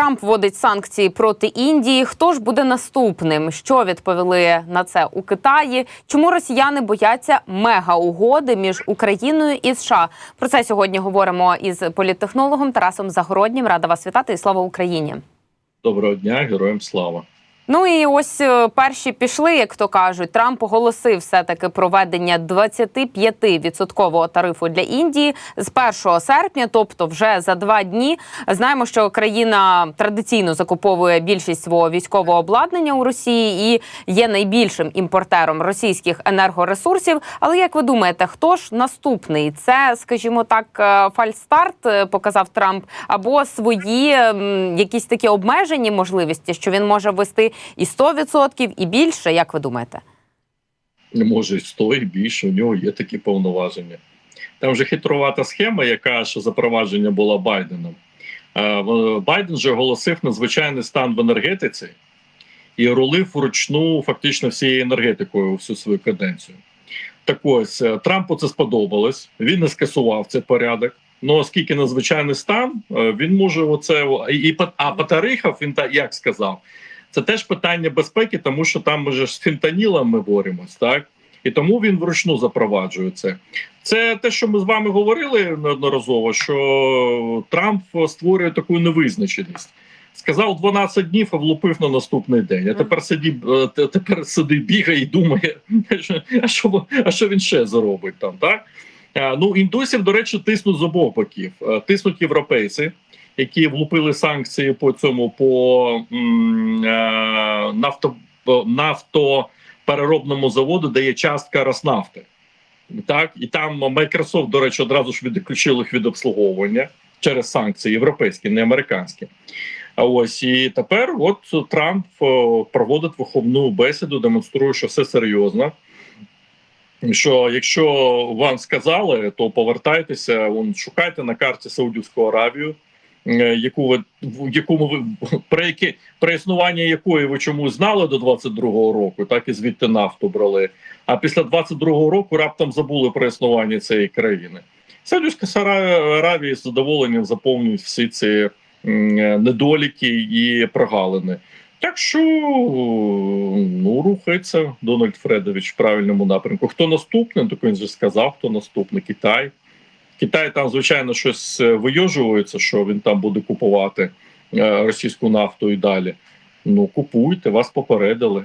Трамп вводить санкції проти Індії. Хто ж буде наступним? Що відповіли на це у Китаї? Чому росіяни бояться мега-угоди між Україною і США? Про це сьогодні говоримо із політтехнологом Тарасом Загороднім. Рада вас вітати і слава Україні. Доброго дня, героям слава. Ну і ось е, перші пішли, як то кажуть. Трамп оголосив все таки проведення 25% тарифу для Індії з 1 серпня, тобто вже за два дні. Знаємо, що країна традиційно закуповує більшість свого військового обладнання у Росії і є найбільшим імпортером російських енергоресурсів. Але як ви думаєте, хто ж наступний? Це, скажімо так, е, фальстарт е, показав Трамп, або свої якісь такі обмежені можливості, що він може ввести і 100% і більше. Як ви думаєте? Не може і 100 і більше, у нього є такі повноваження. Там вже хитрувата схема, яка що запровадження була Байденом. Байден же оголосив надзвичайний стан в енергетиці і рулив вручну фактично всією енергетикою всю свою каденцію. Так ось е, Трампу це сподобалось. Він не скасував цей порядок. Ну, оскільки надзвичайний стан, е, він може оце і а по тарифах він так як сказав. Це теж питання безпеки, тому що там ми ж з фентанілом ми боремось, так і тому він вручну запроваджує це. Це те, що ми з вами говорили неодноразово, що Трамп створює таку невизначеність. Сказав 12 днів, а влупив на наступний день. А тепер сидить, е, тепер сидить, бігає і думає, а що, а що він ще заробить там, так? Е, Ну, індусів, до речі, тиснуть з обох боків. Е, Тиснуть європейці, які влупили санкції по цьому по м, е, нафто, нафтопереробному заводу, де є частка Роснафти. Так, і там Microsoft, до речі, одразу ж відключили їх від обслуговування через санкції європейські, не американські. А ось і тепер, от Трамп проводить виховну бесіду, демонструє, що все серйозно. Що якщо вам сказали, то повертайтеся, вон, шукайте на карті Саудівську Аравію, е, яку ви в якому ви про яке про існування якої ви чомусь знали до 22-го року, так і звідти нафту брали. А після 22-го року раптом забули про існування цієї країни. Саудівська Аравія з задоволенням заповнюють всі ці е, недоліки і прогалини. Так що ну рухається Дональд Фредович в правильному напрямку. Хто наступний? Так він же сказав, хто наступний Китай. Китай там, звичайно, щось е, вийожується, що він там буде купувати е, російську нафту і далі. Ну купуйте, вас попередили.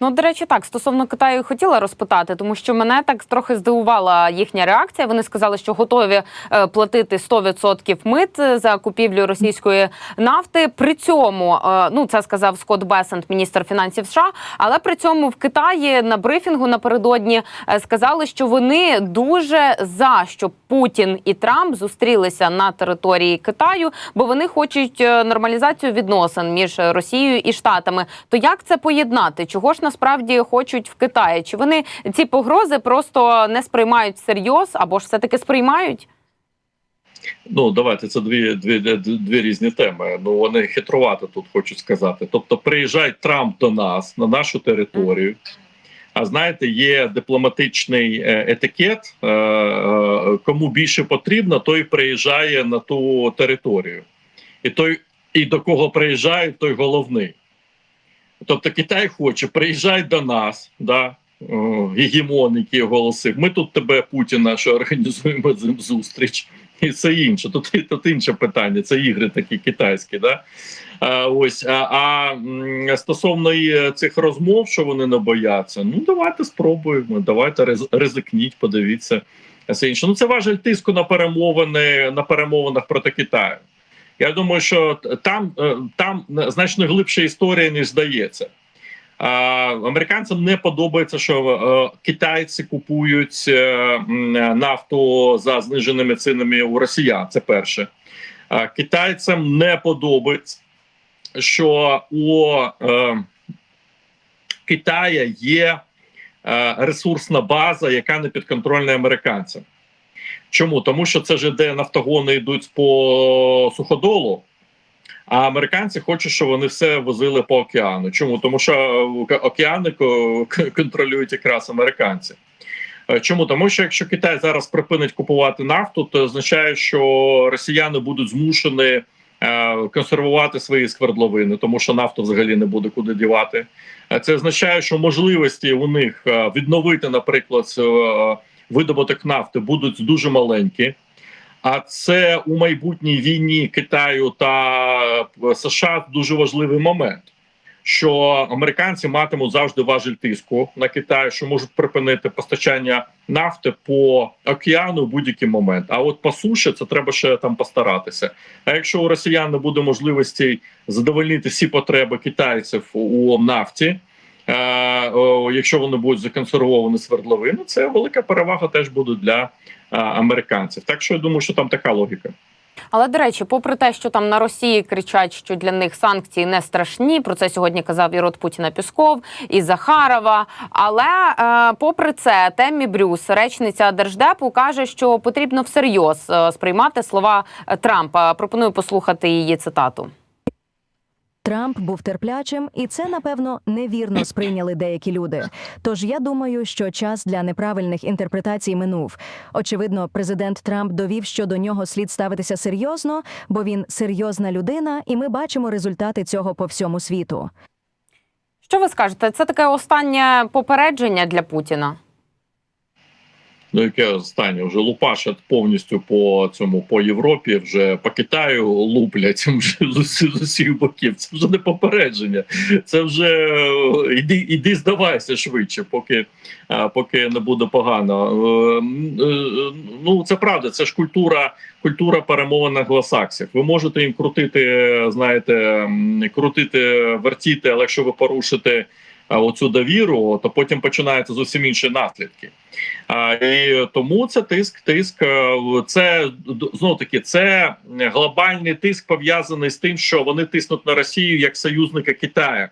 Ну, до речі, так стосовно Китаю хотіла розпитати, тому що мене так трохи здивувала їхня реакція. Вони сказали, що готові е, платити 100% мит за купівлю російської нафти. При цьому, е, ну це сказав Скотт Бесент, міністр фінансів США. Але при цьому в Китаї на брифінгу напередодні е, сказали, що вони дуже за щоб Путін і Трамп зустрілися на території Китаю, бо вони хочуть е, нормалізацію відносин між Росією і Штатами. То як це поєднати? Чого ж насправді хочуть в Китаї? Чи вони ці погрози просто не сприймають всерйоз, або ж все таки сприймають? Ну давайте це дві, дві, дві, дві різні теми. Ну вони хитрувати тут хочуть сказати. Тобто, приїжджає Трамп до нас на нашу територію. А знаєте, є дипломатичний е, етикет. е, е, Кому більше потрібно, той приїжджає на ту територію, і той, і до кого приїжджає, той головний. Тобто Китай хоче, приїжджай до нас, да, гегемон, який. Ми тут тебе, Путіна, що організуємо з ним зустріч, і це інше. Тут, тут інше питання. Це ігри такі китайські. Да? А, ось а, а стосовно цих розмов, що вони не бояться, ну давайте спробуємо. Давайте ризикніть, подивіться. Все інше. Ну це важель тиску на перемовини на перемовинах проти Китаю. Я думаю, що там, е, там значно глибша історія, ніж здається. Американцям не подобається, що е, китайці купують е, нафту за зниженими цінами у росіян. Це перше. Китайцям не подобається, що у Китая є ресурсна база, яка не підконтрольна американцям. Чому? Тому що це ж де нафтогони йдуть по суходолу, а американці хочуть, щоб вони все возили по океану. Чому? Тому що е, океани контролюють якраз американці. Е, Чому? Тому що якщо Китай зараз припинить купувати нафту, то означає, що росіяни будуть змушені е, консервувати свої свердловини, тому що нафту взагалі не буде куди дівати. Це означає, що можливості у них відновити, наприклад, видобуток нафти будуть дуже маленькі. А це у майбутній війні Китаю та е, США дуже важливий момент, що американці матимуть завжди важіль тиску на Китай, що можуть припинити постачання нафти по океану в будь-який момент. А от по суші це треба ще там постаратися. А якщо у росіян не буде можливості задовольнити всі потреби китайців у нафті. Е, якщо вони будуть законсервовані свердловини, це велика перевага теж буде для е, американців. Так що я думаю, що там така логіка. Але до речі, попри те, що там на Росії кричать, що для них санкції не страшні. Про це сьогодні казав і рот Путіна Пісков і Захарова. Але е, попри це, Теммі Брюс, речниця держдепу, каже, що потрібно всерйоз е, сприймати слова Трампа. Пропоную послухати її цитату. Трамп був терплячим, і це напевно невірно сприйняли деякі люди. Тож я думаю, що час для неправильних інтерпретацій минув. Очевидно, президент Трамп довів, що до нього слід ставитися серйозно, бо він серйозна людина, і ми бачимо результати цього по всьому світу. Що ви скажете? Це таке останнє попередження для Путіна. Ну, яке останнє вже лупашать повністю по цьому по Європі, вже по Китаю луплять вже з усіх, боків. Це вже не попередження. Це вже е, іди, іди здавайся швидше, поки, е, поки не буде погано. Е, Ну це правда, це ж культура, культура перемовин англосаксів. Ви можете їм крутити, знаєте, крутити, вертіти, але якщо ви порушите. Е, Оцю довіру, то потім починаються зовсім інші наслідки. А, і тому це тиск, тиск. е, Це знову таки це глобальний тиск пов'язаний з тим, що вони тиснуть на Росію як союзника Китаю.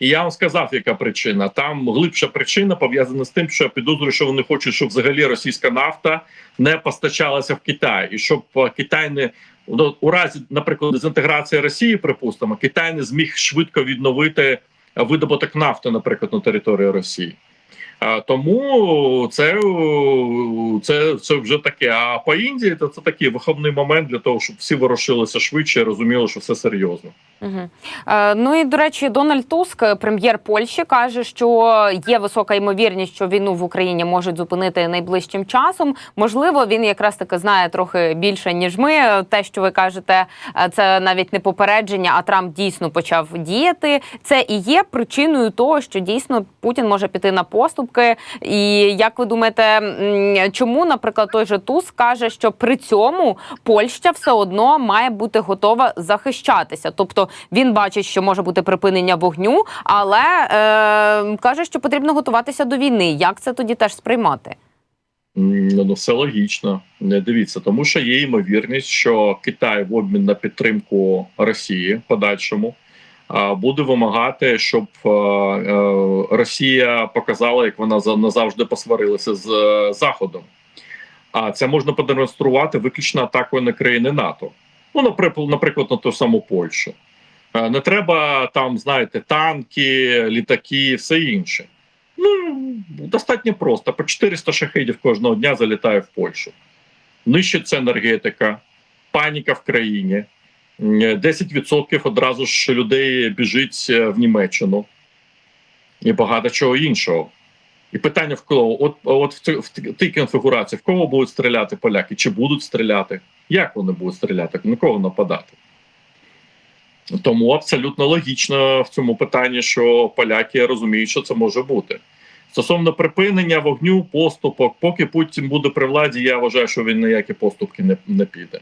І я вам сказав, яка причина. Там глибша причина пов'язана з тим, що я підозрюю, що вони хочуть, щоб взагалі російська нафта не постачалася в Китай, і щоб е, Китай не ну, у разі, наприклад, дезінтеграції Росії, припустимо, Китай не зміг швидко відновити видобуток нафти, наприклад, на території Росії. Тому це, це, це вже таке. А по Індії то це такий виховний момент для того, щоб всі ворушилися швидше розуміли, що все серйозно. Угу. Е, ну і до речі, Дональд Туск, прем'єр Польщі, каже, що є висока ймовірність, що війну в Україні можуть зупинити найближчим часом. Можливо, він якраз таки знає трохи більше ніж ми. Те, що ви кажете, е, це навіть не попередження, а Трамп дійсно почав діяти. Це і є причиною того, що дійсно Путін може піти на поступки. І як ви думаєте, чому, наприклад, той же Туск каже, що при цьому Польща все одно має бути готова захищатися, тобто він бачить, що може бути припинення вогню, але е, каже, що потрібно готуватися до війни. Як це тоді теж сприймати? Ну, все логічно. Не дивіться, тому що є ймовірність, що Китай в обмін на підтримку Росії подальшому буде вимагати, щоб е, е, Росія показала, як вона назавжди посварилася з е, Заходом. А це можна продемонструвати виключно атакою на країни НАТО. Ну, наприклад, на ту саму Польщу. Е, Не треба там, знаєте, танки, літаки, все інше. Ну достатньо просто. По 400 шахедів кожного дня залітає в Польщу. Нищиться енергетика, паніка в країні. М, 10% одразу ж людей біжить е, в Німеччину і багато чого іншого. І питання в кого? От, от в тій конфігурації, в кого будуть стріляти поляки? Чи будуть стріляти? Як вони будуть стріляти? На кого нападати? Тому абсолютно логічно в цьому питанні, що поляки розуміють, що це може бути. Стосовно припинення вогню, поступок, поки Путін буде при владі, я вважаю, що він ніякі поступки не, не піде.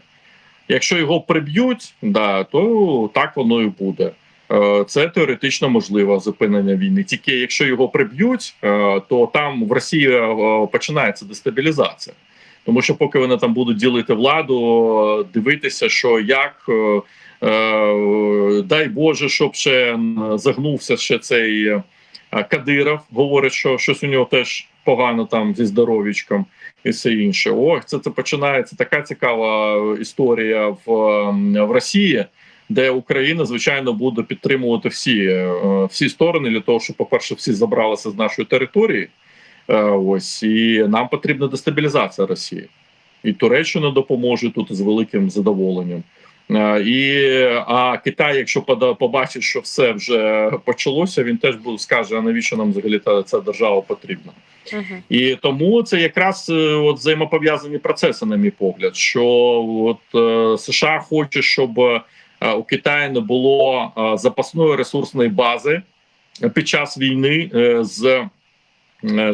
Якщо його приб'ють, да, то так воно і буде. Е, Це теоретично можливо зупинення війни. Тільки якщо його приб'ють, е, то там в Росії е, починається дестабілізація. Тому що поки вони там будуть ділити владу, дивитися, що як дай Боже, щоб ще загнувся ще цей Кадиров, говорить, що щось у нього теж погано там зі здоров'ячком і все інше. Ох, це, це починається така цікава історія в, ем, в Росії, де Україна, звичайно, буде підтримувати всі, е, всі сторони для того, щоб, по-перше, всі забралися з нашої території. Е, Ось і нам потрібна дестабілізація Росії. І Туреччина допоможе тут з великим задоволенням. Е, І а Китай, якщо побачить, що все вже почалося, він теж буде скаже: а навіщо нам взагалі та ця держава потрібна? Мгм. І тому це якраз е, от взаємопов'язані процеси, на мій погляд. Що от е, США хоче, щоб е, у Китаї не було е, запасної ресурсної бази під час війни е, з. е,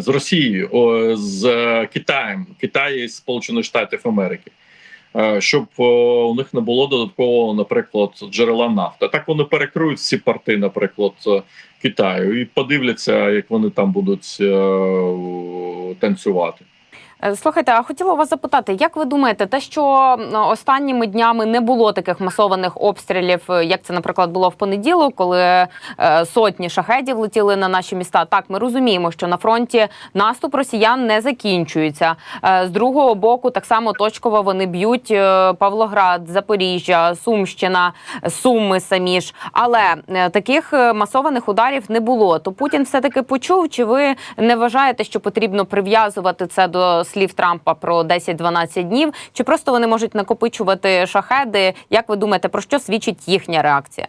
З Росією, о, з е, Китаєм, Китаю і Сполучених Штатів Америки, щоб у них не було додаткового, наприклад, джерела нафти. Так вони перекриють всі порти, наприклад, е, Китаю, і подивляться, як вони там будуть е, танцювати. Е, Слухайте, а хотіла вас запитати, як ви думаєте, те, що останніми днями не було таких масованих обстрілів, е, як це, наприклад, було в понеділок, коли е, сотні шахедів летіли на наші міста? Так, ми розуміємо, що на фронті наступ росіян не закінчується. З другого боку, так само точково вони б'ють Павлоград, Запоріжжя, Сумщина, Суми самі ж. Але таких масованих ударів не було. То Путін все таки почув. Чи ви не вважаєте, що потрібно прив'язувати це до слів Трампа про 10-12 днів? Чи просто вони можуть накопичувати шахеди? Як ви думаєте, про що свідчить їхня реакція?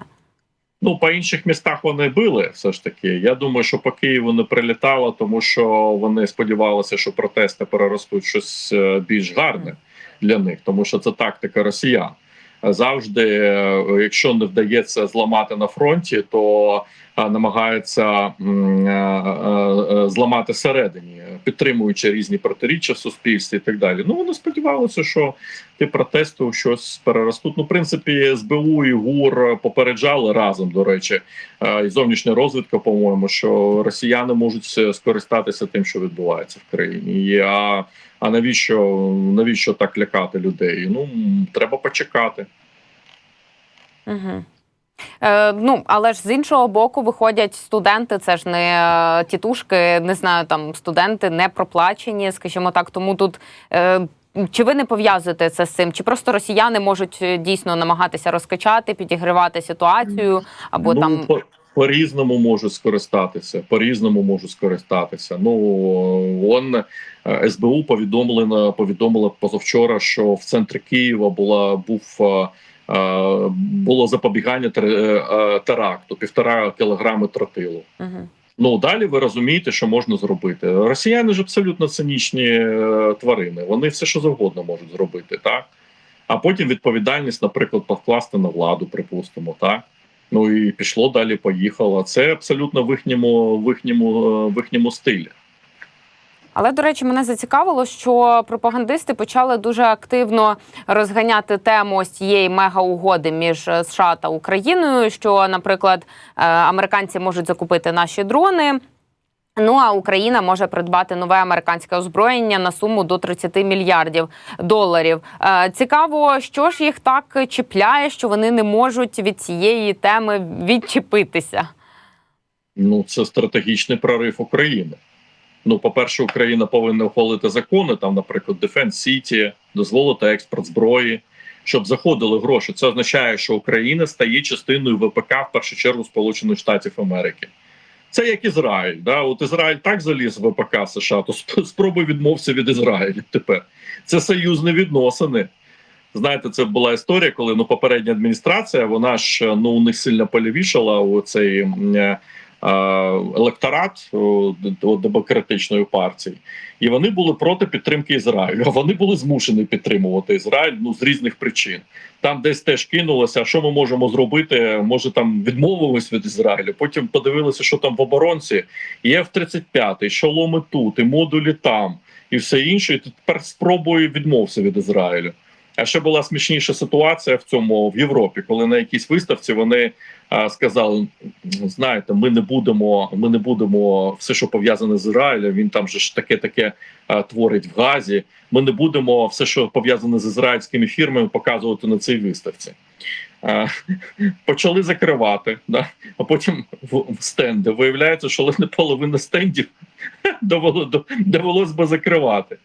Ну, по інших містах вони били все ж таки. Я думаю, що по Києву не прилітало, тому що вони сподівалися, що протести переростуть щось е, більш гарне для них, тому що це тактика росіян. Завжди, е, якщо не вдається зламати на фронті, то намагаються е, е, е, зламати всередині, підтримуючи різні протиріччя в суспільстві і так далі. Ну вони сподівалися, що ті протести щось переростуть. Ну, в принципі, СБУ і ГУР попереджали разом. До речі, і зовнішня розвідка, по-моєму, що росіяни можуть скористатися тим, що відбувається в країні. А, а навіщо навіщо так лякати людей? Ну треба почекати. Угу. Е, ну, але ж з іншого боку виходять студенти, це ж не е, тітушки, не знаю, там студенти не проплачені, скажімо так. Тому тут е, чи ви не пов'язуєте це з цим? Чи просто росіяни можуть дійсно намагатися розкачати, підігривати ситуацію, або ну, там по, по-різному можуть скористатися. По різному можуть скористатися. Ну он СБУ повідомлено повідомила позавчора, що в центрі Києва була був. Е, Було запобігання е, е, теракту, півтора кілограми тротилу. угу. Ну далі ви розумієте, що можна зробити. Росіяни ж абсолютно цинічні тварини. Вони все, що завгодно можуть зробити, так а потім відповідальність, наприклад, покласти на владу, припустимо, так. Ну і пішло далі, поїхало. Це абсолютно в їхньому, в їхньому, в їхньому стилі. Але до речі, мене зацікавило, що пропагандисти почали дуже активно розганяти тему ось цієї мегаугоди між е, США та Україною. Що, наприклад, е, американці можуть закупити наші дрони. Ну а Україна може придбати нове американське озброєння на суму до 30 мільярдів доларів. Е, Цікаво, що ж їх так чіпляє, що вони не можуть від цієї теми відчепитися. Ну це стратегічний прорив України. Ну, по-перше, Україна повинна ухвалити закони, там, наприклад, Defense City, дозволити експорт зброї, щоб заходили гроші. Це означає, що Україна стає частиною ВПК в першу чергу Сполучених Штатів Америки. Це як Ізраїль. Да? От Ізраїль так заліз в ВПК США, то сп- спробуй відмовся від Ізраїля тепер. Це союзні відносини. Знаєте, це була історія, коли ну попередня адміністрація, вона ж ну у них сильно полівішала у цей е, електорат о, д- о, демократичної партії, і вони були проти підтримки Ізраїлю. Вони були змушені підтримувати Ізраїль ну з різних причин. Там десь теж кинулося, що ми можемо зробити? Може там відмовились від Ізраїлю. Потім подивилися, що там в оборонці. Є F-35, шоломи тут, і модулі там, і все інше. І тепер спробує відмовся від Ізраїлю. А ще була смішніша ситуація в цьому в Європі, коли на якійсь виставці вони а, сказали: знаєте, ми не будемо, ми не будемо все, що пов'язане з Ізраїлем. Він там же ж таке таке творить в Газі. Ми не будемо все, що пов'язане з ізраїльськими фірмами, показувати на цій виставці. А, почали закривати, да? а потім в, в стенди. Виявляється, що половина стендів довело, довелось би закривати.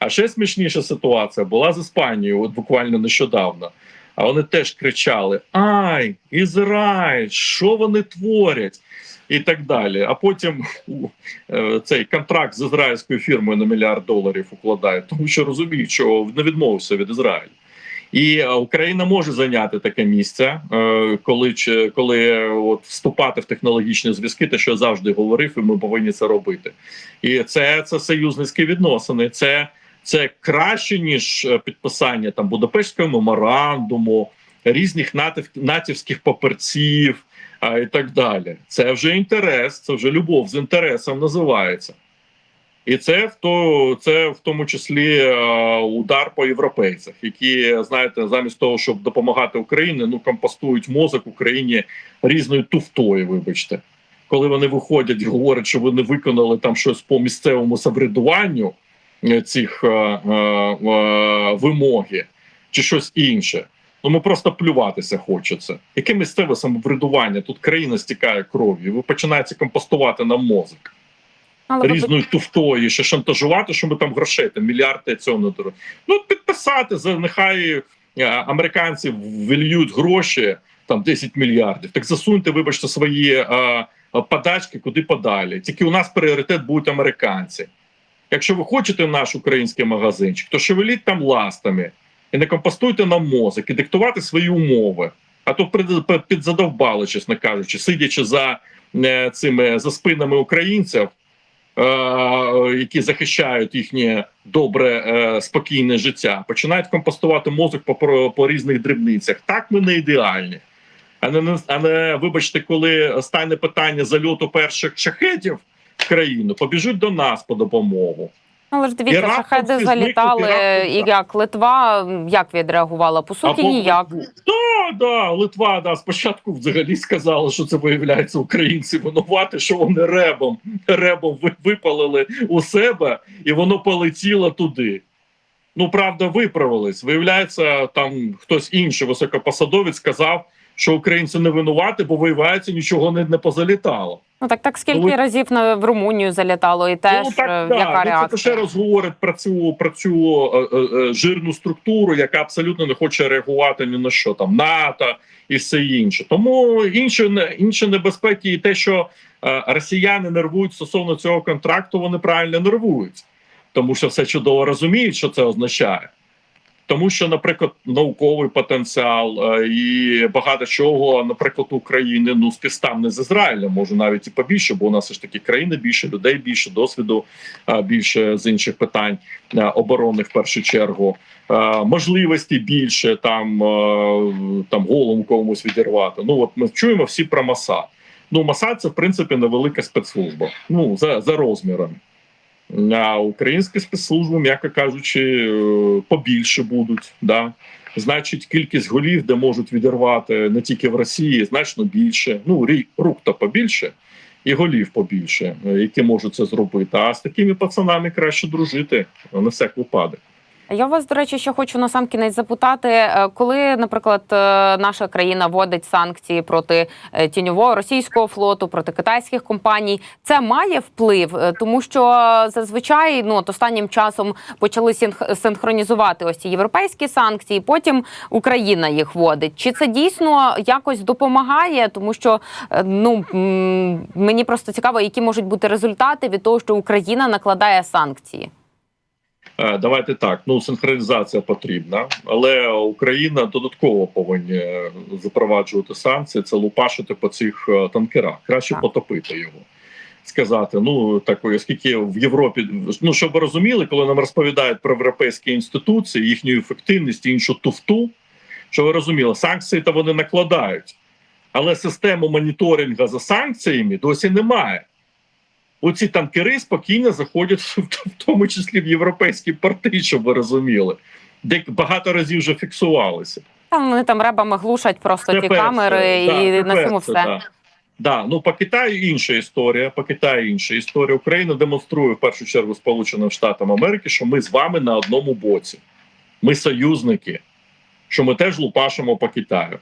А ще смішніша ситуація була з Іспанією, от буквально нещодавно. А вони теж кричали: Ай, Ізраїль, що вони творять? І так далі. А потім е, цей контракт з ізраїльською фірмою на мільярд доларів укладають, тому що розуміють, що не відмовився від Ізраїлю. І е, Україна може зайняти таке місце, е, коли коли от вступати в технологічні зв'язки, те, що я завжди говорив, і ми повинні це робити. І це, це союзницькі відносини. Це, це краще ніж е, підписання там Будапештського меморандуму, різних натів, натівських паперців а, і так далі. Це вже інтерес, це вже любов з інтересом називається. І це в то це в тому числі е, удар по європейцях, які знаєте, замість того, щоб допомагати Україні, ну компостують мозок Україні різною туфтою. Вибачте, коли вони виходять і говорять, що вони виконали там щось по місцевому самоврядуванню цих е, е, е, вимоги чи щось інше. Ну ми просто плюватися хочеться. Яке місцеве самоврядування? Тут країна стікає кров'ю. Ви починаєте компостувати нам мозок Але ви туфтою, ще шантажувати, що ми там грошей, там мільярди цього не дорого. Ну підписати за нехай е, американці вильють гроші там 10 мільярдів. Так засуньте, вибачте, свої е, е, подачки куди подалі. Тільки у нас пріоритет будуть американці. Якщо ви хочете наш український магазинчик, то шевеліть там ластами і не компостуйте нам мозок і диктувати свої умови. А то підзадовбали, чесно кажучи, сидячи за е, цими за спинами українців, е, які захищають їхнє добре, е, спокійне життя, починають компостувати мозок по, по, різних дрібницях. Так ми не ідеальні. А не, а не вибачте, коли стане питання зальоту перших шахетів країну, побіжуть до нас по допомогу. Але ж дивіться, шахеди всі залітали, і як Литва як відреагувала? По суті, Або- ніяк. Да, да, Литва да, спочатку взагалі сказала, що це виявляється українці винувати, що вони ребом, ребом випалили у себе, і воно полетіло туди. Ну, правда, виправились. Виявляється, там хтось інший високопосадовець сказав, що українці не винуваті, бо виявляється, нічого не, не позалітало. Ну так так скільки Коли- разів на в Румунію залітало, і теж ну, так, е, да. яка ну, це реакція? ще раз говорить про цю про цю е, е, е, жирну структуру, яка абсолютно не хоче реагувати ні на що там НАТО і все інше. Тому інші не- інші небезпеки, і те, що е, росіяни нервують стосовно цього контракту, вони правильно нервують, тому що все чудово розуміють, що це означає. Тому що, наприклад, науковий потенціал е, і багато чого, наприклад, України ну співставне з Ізраїлем, може навіть і побільше, бо у нас все ж таки країни більше, людей більше, досвіду е, більше з інших питань е, оборони в першу чергу, можливості більше там, там голову комусь відірвати. Ну от ми чуємо всі про Масад. Ну, Масад це в принципі невелика спецслужба. Ну за, за розмірами. А українські спецслужби, м'яко кажучи, е, побільше будуть. Да? Значить, кількість голів, де можуть відірвати не тільки в Росії, значно більше. Ну, рук то побільше, і голів побільше, е, які можуть це зробити. А з такими пацанами краще дружити на всяк випадок. Я вас, до речі, ще хочу на сам кінець запитати, е, коли, наприклад, е, наша країна вводить санкції проти е, тіньового російського флоту, проти китайських компаній, це має вплив, тому що зазвичай ну от останнім часом почали синх- синхронізувати ось ці європейські санкції. Потім Україна їх вводить. Чи це дійсно якось допомагає? Тому що ну мені просто цікаво, які можуть бути результати від того, що Україна накладає санкції. Е, Давайте так. Ну синхронізація потрібна, але Україна додатково повинні е, запроваджувати санкції. Це лупашити по цих е, танкерах. Краще Так. потопити його. Сказати, ну так оскільки в Європі, ну щоб ви розуміли, коли нам розповідають про європейські інституції, їхню ефективність і іншу туфту, що ви розуміли, санкції то вони накладають, але систему моніторингу за санкціями досі немає. Оці танкери спокійно заходять в, в тому числі в європейські порти, щоб ви розуміли, де багато разів вже фіксувалися. Там вони там ребами глушать просто Це ті перше, камери, да, і на цьому все. Да. Да, ну по Китаю інша історія. По Китаю інша історія. Україна демонструє в першу чергу Сполученим Штатам Америки, що ми з вами на одному боці. Ми союзники, що ми теж лупашимо по Китаю.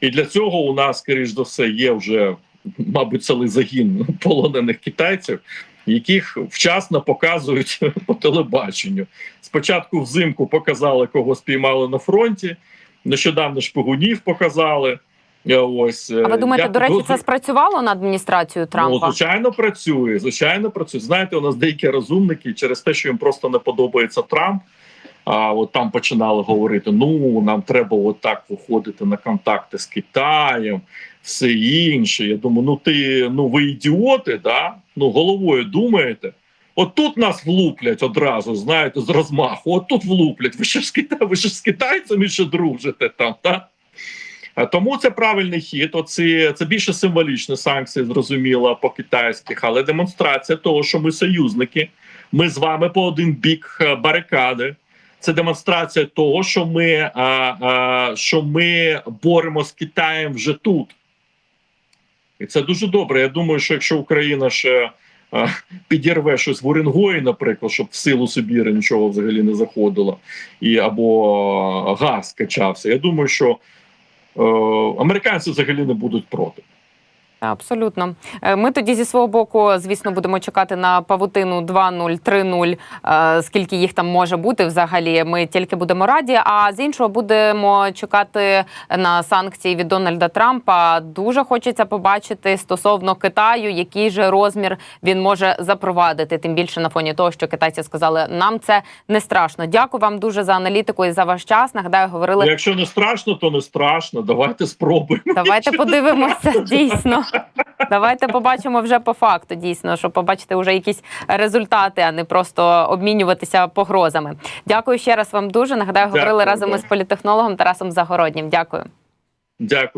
І для цього у нас, скоріш за все, є вже, мабуть, цілий загін полонених китайців, яких вчасно показують по телебаченню. Спочатку взимку показали, кого спіймали на фронті. Нещодавно шпигунів показали. Е, Ось А ви думаєте, Я до речі, це спрацювало на адміністрацію Ну, звичайно, працює. Звичайно, працює. Знаєте, у нас деякі розумники через те, що їм просто не подобається Трамп. А от там починали говорити: ну нам треба отак виходити на контакти з Китаєм, все інше. Я думаю, ну ти ну ви ідіоти, да? Ну головою думаєте. От тут нас влуплять одразу, знаєте, з розмаху. От тут влуплять. Ви ще з Кита... ви ще з китайцями ще дружите там, так? А Тому це правильний хід. Оці це більше символічні санкції, зрозуміло, по китайських, але демонстрація того, що ми союзники, ми з вами по один бік е, барикади. Це демонстрація того, що ми, а, а, що ми боремо з Китаєм вже тут. І це дуже добре. Я думаю, що якщо Україна ще а, підірве щось в Уренгої, наприклад, щоб в силу Сибіри нічого взагалі не заходило, і або газ качався, я думаю, що е, американці взагалі не будуть проти. Абсолютно. Е, Ми тоді зі свого боку, звісно, будемо чекати на павутину 2.0, 3.0, е, скільки їх там може бути взагалі. Ми тільки будемо раді. А з іншого будемо чекати на санкції від Дональда Трампа. Дуже хочеться побачити стосовно Китаю, який же розмір він може запровадити. Тим більше на фоні того, що китайці сказали, нам це не страшно. Дякую вам дуже за аналітику і за ваш час. Нагадаю, говорили. Якщо не страшно, то не страшно. Давайте спробуємо. Давайте подивимося дійсно. Давайте побачимо вже по факту, дійсно, щоб побачити вже якісь результати, а не просто обмінюватися погрозами. Дякую ще раз вам дуже. Нагадаю, говорили Дякую, разом із політехнологом Тарасом Загороднім. Дякую. Дякую.